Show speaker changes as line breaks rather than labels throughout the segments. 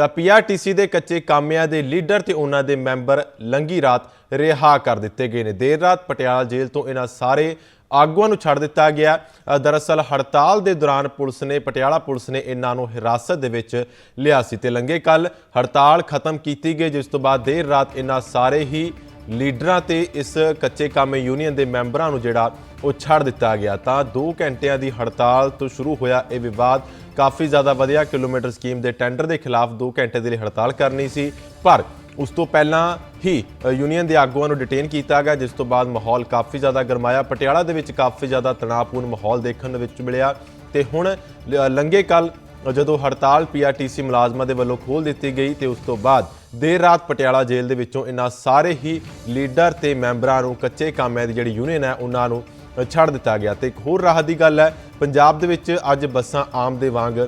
ਤਾਂ ਪੀਆਰਟੀਸੀ ਦੇ ਕੱਚੇ ਕਾਮਿਆਂ ਦੇ ਲੀਡਰ ਤੇ ਉਹਨਾਂ ਦੇ ਮੈਂਬਰ ਲੰਗੀ ਰਾਤ ਰਿਹਾ ਕਰ ਦਿੱਤੇ ਗਏ ਨੇ। ਦੇਰ ਰਾਤ ਪਟਿਆਲਾ ਜੇਲ੍ਹ ਤੋਂ ਇਹਨਾਂ ਸਾਰੇ ਆਗੂਆਂ ਨੂੰ ਛੱਡ ਦਿੱਤਾ ਗਿਆ। ਦਰਅਸਲ ਹੜਤਾਲ ਦੇ ਦੌਰਾਨ ਪੁਲਿਸ ਨੇ, ਪਟਿਆਲਾ ਪੁਲਿਸ ਨੇ ਇਹਨਾਂ ਨੂੰ ਹਿਰਾਸਤ ਦੇ ਵਿੱਚ ਲਿਆ ਸੀ ਤੇ ਲੰਗੇ ਕੱਲ ਹੜਤਾਲ ਖਤਮ ਕੀਤੀ ਗਈ, ਜਿਸ ਤੋਂ ਬਾਅਦ ਦੇਰ ਰਾਤ ਇਹਨਾਂ ਸਾਰੇ ਹੀ ਲੀਡਰਾਂ ਤੇ ਇਸ ਕੱਚੇ ਕੰਮ ਯੂਨੀਅਨ ਦੇ ਮੈਂਬਰਾਂ ਨੂੰ ਜਿਹੜਾ ਉਹ ਛੱਡ ਦਿੱਤਾ ਗਿਆ। ਤਾਂ 2 ਘੰਟਿਆਂ ਦੀ ਹੜਤਾਲ ਤੋਂ ਸ਼ੁਰੂ ਹੋਇਆ ਇਹ ਵਿਵਾਦ। ਕਾਫੀ ਜ਼ਿਆਦਾ ਵਧਿਆ। ਕਿਲੋਮੀਟਰ ਸਕੀਮ ਦੇ ਟੈਂਡਰ ਦੇ ਖਿਲਾਫ 2 ਘੰਟੇ ਦੇ ਲਈ ਹੜਤਾਲ ਕਰਨੀ ਸੀ। ਪਰ ਉਸ ਤੋਂ ਪਹਿਲਾਂ ਹੀ ਯੂਨੀਅਨ ਦੇ ਆਗੂਆਂ ਨੂੰ ਡਿਟੇਨ ਕੀਤਾ ਗਿਆ, ਜਿਸ ਤੋਂ ਬਾਅਦ ਮਾਹੌਲ ਕਾਫੀ ਜ਼ਿਆਦਾ ਗਰਮਾਇਆ। ਪਟਿਆਲਾ ਦੇ ਵਿੱਚ ਕਾਫੀ ਜ਼ਿਆਦਾ ਤਣਾਅਪੂਰਨ ਮਾਹੌਲ ਦੇਖਣ ਵਿੱਚ ਮਿਲਿਆ। ਤੇ ਹੁਣ, ਲ- ਲੰਘੇ ਕੱਲ ਜਦੋਂ ਹੜਤਾਲ ਪੀਆਰਟੀਸੀ ਮੁਲਾਜ਼ਮਾਂ ਦੇ ਵੱਲੋਂ ਖੋਲ ਦਿੱਤੀ ਗਈ ਤੇ ਉਸ ਤੋਂ ਬਾਅਦ ਦੇਰ ਰਾਤ ਪਟਿਆਲਾ ਜੇਲ੍ਹ ਦੇ ਵਿੱਚੋਂ ਇਹਨਾਂ ਸਾਰੇ ਹੀ ਲੀਡਰ ਤੇ ਮੈਂਬਰਾਂ ਨੂੰ ਕੱਚੇ ਕਾਮਿਆਂ ਦੀ ਜਿਹੜੀ ਯੂਨੀਅਨ ਹੈ, ਉਹਨਾਂ ਨੂੰ ਛੱਡ ਦਿੱਤਾ ਗਿਆ। ਤੇ ਇੱਕ ਹੋਰ ਰਾਹਤ ਦੀ ਗੱਲ ਹੈ, ਪੰਜਾਬ ਦੇ ਵਿੱਚ ਅੱਜ ਬੱਸਾਂ ਆਮ ਦੇ ਵਾਂਗ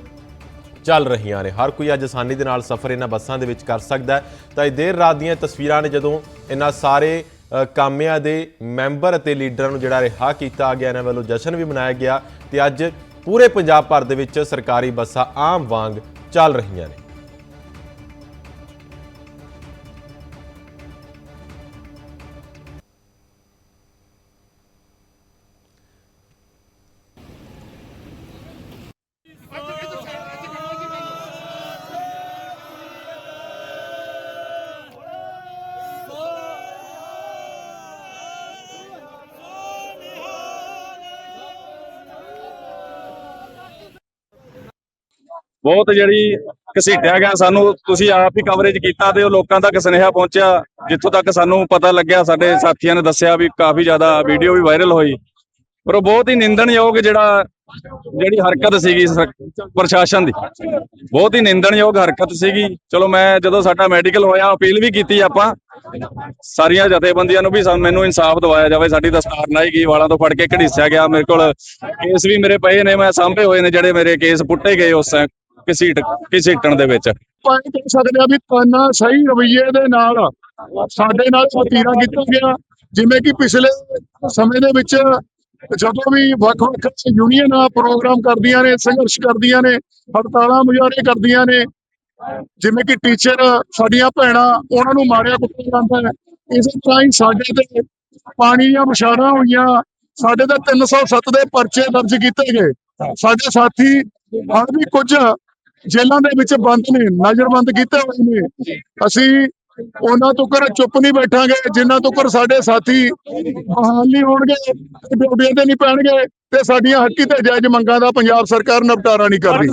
ਚੱਲ ਰਹੀਆਂ ਨੇ। ਹਰ ਕੋਈ ਅੱਜ ਆਸਾਨੀ ਦੇ ਨਾਲ ਸਫ਼ਰ ਇਹਨਾਂ ਬੱਸਾਂ ਦੇ ਵਿੱਚ ਕਰ ਸਕਦਾ ਹੈ। ਤਾਂ ਇਹ ਦੇਰ ਰਾਤ ਦੀਆਂ ਤਸਵੀਰਾਂ ਨੇ ਜਦੋਂ ਇਹਨਾਂ ਸਾਰੇ ਕਾਮਿਆਂ ਦੇ ਮੈਂਬਰ ਅਤੇ ਲੀਡਰਾਂ ਨੂੰ ਜਿਹੜਾ ਰਿਹਾ ਕੀਤਾ ਗਿਆ, ਇਹਨਾਂ ਵੱਲੋਂ ਜਸ਼ਨ ਵੀ ਮਨਾਇਆ ਗਿਆ। ਤੇ ਅੱਜ ਪੂਰੇ ਪੰਜਾਬ ਭਰ ਦੇ ਵਿੱਚ ਸਰਕਾਰੀ ਬੱਸਾਂ ਆਮ ਵਾਂਗ ਚੱਲ ਰਹੀਆਂ ਨੇ।
ਬਹੁਤ ਜਿਹੜੀ ਘਸੀਟਿਆ ਗਿਆ ਸਾਨੂੰ, ਤੁਸੀਂ ਆਪ ਹੀ ਕਵਰੇਜ ਕੀਤਾ ਤੇ ਉਹ ਲੋਕਾਂ ਤੱਕ ਸੁਨੇਹਾ ਪਹੁੰਚਿਆ, ਜਿੱਥੋਂ ਤੱਕ ਸਾਨੂੰ ਪਤਾ ਲੱਗਿਆ, ਸਾਡੇ ਸਾਥੀਆਂ ਨੇ ਦੱਸਿਆ ਵੀ ਕਾਫੀ ਜ਼ਿਆਦਾ ਵੀਡੀਓ ਵੀ ਵਾਇਰਲ ਹੋਈ। ਪਰ ਉਹ ਬਹੁਤ ਹੀ ਨਿੰਦਣਯੋਗ ਜਿਹੜਾ, ਜਿਹੜੀ ਹਰਕਤ ਸੀਗੀ ਪ੍ਰਸ਼ਾਸਨ ਦੀ। ਬਹੁਤ ਹੀ ਨਿੰਦਣਯੋਗ ਹਰਕਤ ਸੀਗੀ। ਚਲੋ ਮੈਂ ਜਦੋਂ ਸਾਡਾ ਮੈਡੀਕਲ ਹੋਇਆ ਅਪੀਲ ਵੀ ਕੀਤੀ ਆਪਾਂ, ਸਾਰੀਆਂ ਜਥੇਬੰਦੀਆਂ ਨੂੰ ਵੀ ਸਾਨੂੰ ਮੈਨੂੰ ਇਨਸਾਫ ਦਿਵਾਇਆ ਜਾਵੇ, ਸਾਡੀ ਦਸਤਾਰ ਨਾਈ ਗਈ ਵਾਲਾਂ ਤੋਂ ਫੜ ਕੇ ਘੜੀਸਿਆ ਗਿਆ, ਮੇਰੇ ਕੋਲ ਕੇਸ ਵੀ ਮੇਰੇ ਪਏ ਨੇ, ਮੈਂ ਸਾਂਭੇ ਹੋਏ ਨੇ ਜਿਹੜੇ ਮੇਰੇ ਕੇਸ ਪੁੱਟੇ ਗਏ ਉਸ ਘਸੀਟ ਘਸੀਟਣ ਦੇ ਵਿੱਚ।
ਆਪਾਂ ਇਹ ਕਹਿ ਸਕਦੇ ਆ ਵੀ ਤਾਨਾ ਸਹੀ ਰਵੱਈਏ ਦੇ ਨਾਲ ਸਾਡੇ ਨਾਲ ਵਤੀਰਾ ਕੀਤਾ ਗਿਆ। ਜਿਵੇਂ ਕਿ ਪਿਛਲੇ ਸਮੇਂ ਦੇ ਵਿੱਚ ਜਦੋਂ ਵੀ ਵੱਖ-ਵੱਖ ਯੂਨੀਅਨਾਂ ਪ੍ਰੋਗਰਾਮ ਕਰਦੀਆਂ ਨੇ, ਸੰਘਰਸ਼ ਕਰਦੀਆਂ ਨੇ, ਹੜਤਾਲਾਂ ਮੁਜ਼ਾਹਰੇ ਕਰਦੀਆਂ ਨੇ, ਜਿਵੇਂ ਕਿ ਟੀਚਰ ਸਾਡੀਆਂ ਭੈਣਾਂ ਉਹਨਾਂ ਨੂੰ ਮਾਰਿਆ ਕੁੱਟਿਆ ਜਾਂਦਾ ਹੈ। ਇਸੇ ਤਰ੍ਹਾਂ ਹੀ ਸਾਡੇ ਤੇ ਪਾਣੀ ਦੀਆਂ ਵਿਛਾੜਾਂ ਹੋਈਆਂ। ਸਾਡੇ ਤੇ 307 ਦੇ ਪਰਚੇ ਦਰਜ ਕੀਤੇ ਗਏ। ਸਾਡੇ ਸਾਥੀ ਹਰ ਵੀ ਕੁਝ ਜੇਲ੍ਹਾਂ ਦੇ ਵਿੱਚ ਬੰਦ ਨੇ ਨਜ਼ਰਬੰਦ ਕੀਤੇ ਹੋਏ ਨੇ। ਅਸੀਂ ਉਹਨਾਂ ਤੋਂ ਕਰ ਚੁੱਪ ਨਹੀਂ ਬੈਠਾਂਗੇ ਜਿੰਨਾ ਤੋਂ ਕਰ ਸਾਡੇ ਸਾਥੀ ਬਹਾਲ ਨਹੀਂ ਹੋਣਗੇ ਡਿਊਟੀਆਂ ਤੇ ਨਹੀਂ ਪੈਣਗੇ ਤੇ ਸਾਡੀਆਂ ਹੱਕੀ ਤੇ ਜਾਇਜ਼ ਮੰਗਾਂ ਦਾ ਪੰਜਾਬ ਸਰਕਾਰ ਨਿਪਟਾਰਾ ਨਹੀਂ ਕਰ ਰਹੀ।